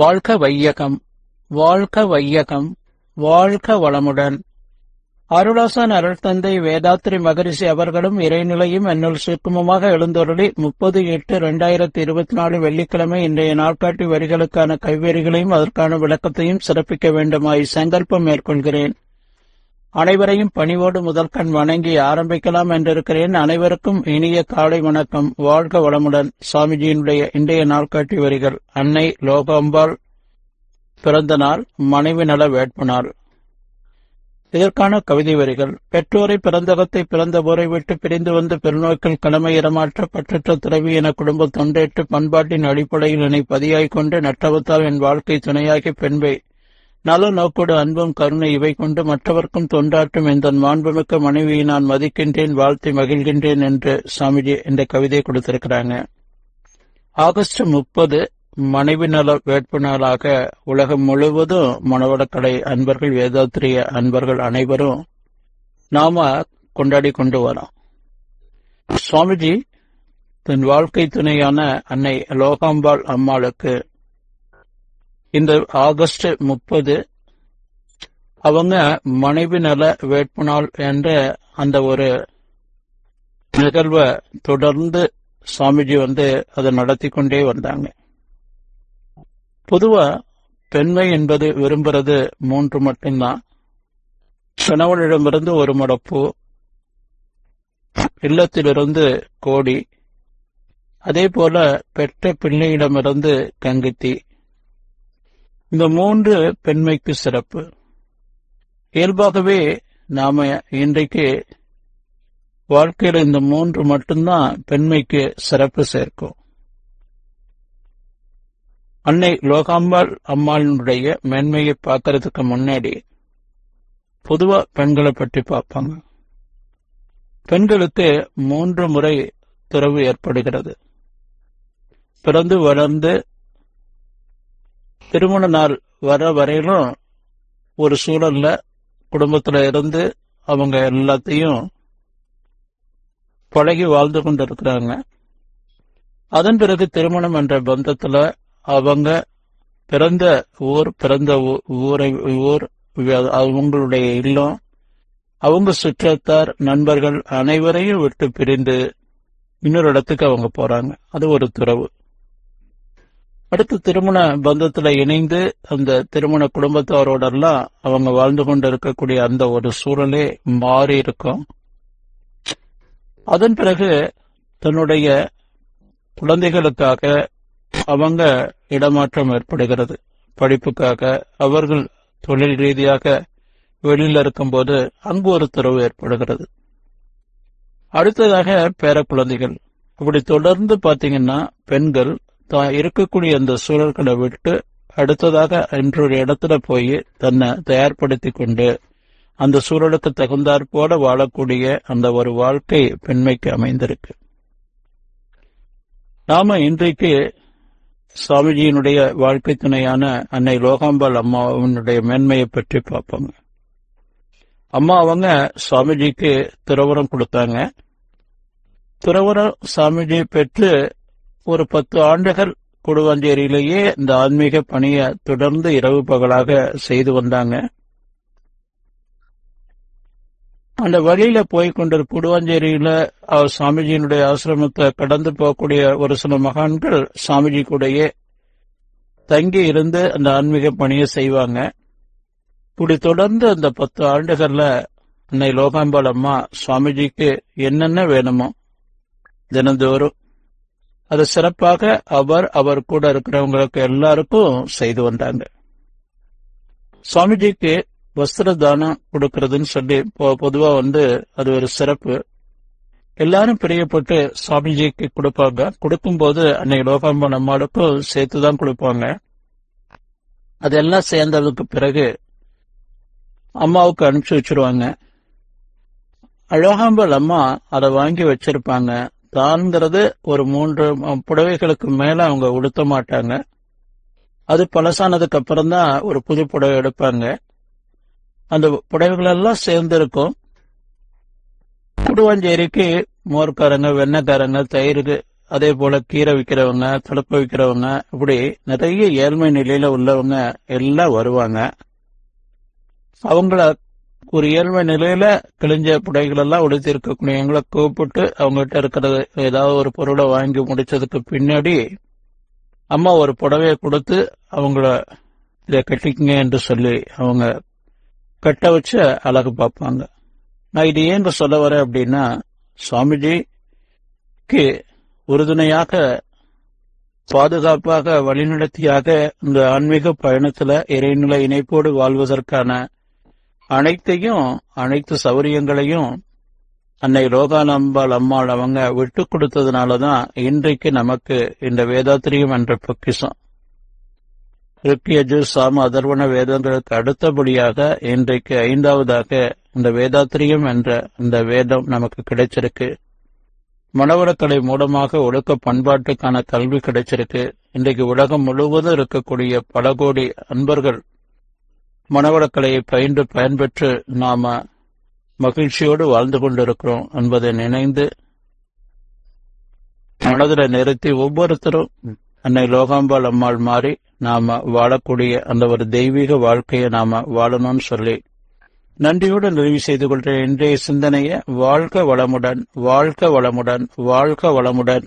வாழ்க வையகம் வாழ்க வையகம் வாழ்க வளமுடன். அருளாசன் அருள் தந்தை மகரிஷி அவர்களும் இறைநிலையும் என்னுள் சுக்குமமாக எழுந்தொருளி முப்பது எட்டு இரண்டாயிரத்தி இருபத்தி நாலு வெள்ளிக்கிழமை இன்றைய நாட்காட்டி வரிகளுக்கான கைவேறிகளையும் அதற்கான விளக்கத்தையும் சிறப்பிக்க வேண்டுமாய் சங்கல்பம் மேற்கொள்கிறேன். அனைவரையும் பணிவோடு முதற்கண் வணங்கி ஆரம்பிக்கலாம் என்றிருக்கிறேன். அனைவருக்கும் இனிய காலை வணக்கம். வாழ்க வளமுடன். சுவாமிஜியினுடைய இன்றைய நாள்காட்டி வரிகள் அன்னை லோகாம்பாள் பிறந்த நாள் மனைவி நல வேட்புநாள். இதற்கான கவிதை வரிகள் பெற்றோரை பிறந்தகத்தை பிறந்த போரை விட்டு பிரிந்து வந்து பெருநோக்கில் கடமை இடமாற்ற பற்றற்ற துறவி என குடும்ப தொண்டேற்று பண்பாட்டின் அடிப்படையில் என்னை பதியாய்க் கொண்டு நற்றவத்தால் என் வாழ்க்கை துணையாகி பெண்பை. நல நோக்கோடு அன்பும் கருணை இவை கொண்டு மற்றவர்க்கும் தொண்டாற்றும் இந்த மாண்புமிக்க மனைவியை நான் மதிக்கின்றேன் வாழ்த்தி மகிழ்கின்றேன் என்று சாமிஜி இந்த கவிதையை கொடுத்திருக்கிறாங்க. ஆகஸ்ட் முப்பது மனைவி நல வேட்பு நாளாக உலகம் முழுவதும் மனவளக்கடை அன்பர்கள் வேதாத்திரிய அன்பர்கள் அனைவரும் நாம கொண்டாடி கொண்டு வரோம். சுவாமிஜி தன் வாழ்க்கை துணையான அன்னை லோகாம்பாள் அம்மாளுக்கு இந்த ஆகஸ்ட் முப்பது அவங்க மனைவி நல வேட்பு நாள் என்ற அந்த ஒரு நிகழ்வை தொடர்ந்து சுவாமிஜி வந்து அதை நடத்தி கொண்டே வந்தாங்க. பொதுவா பெண்மை என்பது விரும்புறது மூன்று மட்டும்தான். கணவனிடமிருந்து ஒரு மடப்பு இல்லத்திலிருந்து கோடி அதே போல பெற்ற பிள்ளையிடமிருந்து கங்கித்தி இந்த மூன்று பெண்மைக்கு சிறப்பு. இயல்பாகவே நாம இன்றைக்கு வாழ்க்கையில இந்த மூன்று மட்டும்தான் பெண்மைக்கு சிறப்பு சேர்க்கும். அன்னை லோகாம்பாள் அம்மாளினுடைய மேன்மையை பார்க்கறதுக்கு முன்னாடி பொதுவா பெண்களை பற்றி பார்ப்பாங்க. பெண்களுக்கு மூன்று முறை துறவு ஏற்படுகிறது. பிறந்து வளர்ந்து திருமண நாள் வர வரையிலும் ஒரு சூழல்ல குடும்பத்துல இருந்து அவங்க எல்லாத்தையும் பழகி வாழ்ந்து கொண்டிருக்கிறாங்க. அதன் பிறகு திருமணம் என்ற பந்தத்துல அவங்க பிறந்த ஊர் பிறந்த ஊ- ஊரை ஊர் அவங்களுடைய இல்லம் அவங்க சுற்றத்தார் நண்பர்கள் அனைவரையும் விட்டு பிரிந்து இன்னொரு இடத்துக்கு அவங்க போறாங்க. அது ஒரு துறவு. அடுத்து திருமண பந்தத்துல இணைந்து அந்த திருமண குடும்பத்தாரோடெல்லாம் அவங்க வாழ்ந்து கொண்டு இருக்கக்கூடிய அந்த ஒரு சூழலே மாறி இருக்கும். அதன் பிறகு தன்னுடைய குழந்தைகளுக்காக அவங்க இடமாற்றம் ஏற்படுகிறது. படிப்புக்காக அவர்கள் தொழில் ரீதியாக வெளியில இருக்கும்போது அங்கு ஒரு துறவு ஏற்படுகிறது. அடுத்ததாக பேர குழந்தைகள் இப்படி தொடர்ந்து பாத்தீங்கன்னா பெண்கள் தான் இருக்கக்கூடிய அந்த சூழல்களை விட்டு அடுத்ததாக இன்றொரு இடத்துல போய் தன்னை தயார்படுத்தி கொண்டு அந்த சூழலுக்கு தகுந்தாற்போல வாழக்கூடிய அந்த ஒரு வாழ்க்கை பெண்மைக்கு அமைந்திருக்கு. நாம இன்றைக்கு சுவாமிஜியினுடைய வாழ்க்கை துணையான அன்னை லோகாம்பாள் அம்மாவினுடைய மேன்மையை பற்றி பார்ப்போங்க. அம்மா அவங்க சுவாமிஜிக்கு துறவரம் கொடுத்தாங்க. துறவரம் சுவாமிஜி பெற்று ஒரு பத்து ஆண்டுகள் குடுவாஞ்சேரியிலேயே இந்த ஆன்மீக பணியை தொடர்ந்து இரவு பகலாக செய்து வந்தாங்க. அந்த வழியில போய் கொண்டு குடுவாஞ்சேரியில அவர் சாமிஜியினுடைய ஆசிரமத்தை கடந்து போகக்கூடிய ஒரு சில மகான்கள் சாமிஜி கூடயே தங்கி இருந்து அந்த ஆன்மீக பணியை செய்வாங்க. இப்படி தொடர்ந்து அந்த பத்து ஆண்டுகள்ல அன்னை லோகாம்பாள் அம்மா சுவாமிஜிக்கு என்னென்ன வேணுமோ தினந்தோறும் அது சிறப்பாக அவர் அவர் கூட இருக்கிறவங்களுக்கு எல்லாருக்கும் செய்து வந்தாங்க. சுவாமிஜிக்கு வஸ்திர தானம் கொடுக்கறதுன்னு சொல்லி பொ- பொதுவா வந்து அது ஒரு சிறப்பு. எல்லாரும் பிரியப்பட்டு சுவாமிஜிக்கு கொடுப்பாங்க. கொடுக்கும்போது அன்னைக்கு லோகாம்பன் அம்மாளுக்கும் சேர்த்துதான் கொடுப்பாங்க. அதெல்லாம் சேர்ந்ததுக்கு பிறகு அம்மாவுக்கு அனுப்பிச்சு வச்சிருவாங்க. அழகாம்பல் அம்மா அதை வாங்கி வச்சிருப்பாங்க. தான்ங்கிறது ஒரு மூன்று புடவைகளுக்கு மேல அவங்க உடுத்த மாட்டாங்க. அது பழசானதுக்கு அப்புறம் தான் ஒரு புது புடவை எடுப்பாங்க. அந்த புடவைகள் எல்லாம் சேர்ந்து இருக்கும் குடுவாஞ்சேரிக்கு மோர்க்காரங்க வெண்ணக்காரங்க தயிருக்கு அதே போல கீரை விற்கிறவங்க தடுப்பு விற்கிறவங்க இப்படி நிறைய ஏழ்மை நிலையில உள்ளவங்க எல்லாம் வருவாங்க. அவங்கள ஒரு ஏழ்மை நிலையில கிழிஞ்ச புடைகள் எல்லாம் உடுத்தி இருக்கக்கூடியவங்களை கூப்பிட்டு அவங்ககிட்ட இருக்கிறது ஏதாவது ஒரு பொருளை வாங்கி முடிச்சதுக்கு பின்னாடி அம்மா ஒரு புடவையை கொடுத்து அவங்கள இதை கட்டிக்கங்க என்று சொல்லி அவங்க கட்ட வச்ச அழகு பார்ப்பாங்க. நான் இது ஏன் சொல்ல வரேன் அப்படின்னா சுவாமிஜிக்கு உறுதுணையாக பாதுகாப்பாக வழிநடத்தியாக இந்த ஆன்மீக பயணத்துல இறைநிலை இணைப்போடு வாழ்வதற்கான அனைத்தையும் அனைத்து சௌரியங்களையும் அன்னை லோகானம்பாள் அம்மாள் அவங்க விட்டு கொடுத்ததுனாலதான் இன்றைக்கு நமக்கு இந்த வேதாத்திரியம் என்ற பொக்கிஷம். ருக்கியஜு சாம அதர்வண வேதங்களுக்கு அடுத்தபடியாக இன்றைக்கு ஐந்தாவதாக இந்த வேதாத்திரியம் என்ற இந்த வேதம் நமக்கு கிடைச்சிருக்கு. மனவரக்கலை மூலமாக ஒழுக்க பண்பாட்டுக்கான கல்வி கிடைச்சிருக்கு. இன்றைக்கு உலகம் முழுவதும் இருக்கக்கூடிய பல கோடி அன்பர்கள் மனவளக்கலையை பயின்று பயன்பெற்று நாம மகிழ்ச்சியோடு வாழ்ந்து கொண்டிருக்கிறோம் என்பதை நினைந்து மனதில் நிறுத்தி ஒவ்வொருத்தரும் அன்னை லோகாம்பாள் அம்மாள் மாறி நாம வாழக்கூடிய அந்த ஒரு தெய்வீக வாழ்க்கையை நாம வாழணும்னு சொல்லி நன்றியோடு நிறைவு செய்து கொள்கிற இன்றைய சிந்தனையை வாழ்க வளமுடன் வாழ்க வளமுடன் வாழ்க வளமுடன்.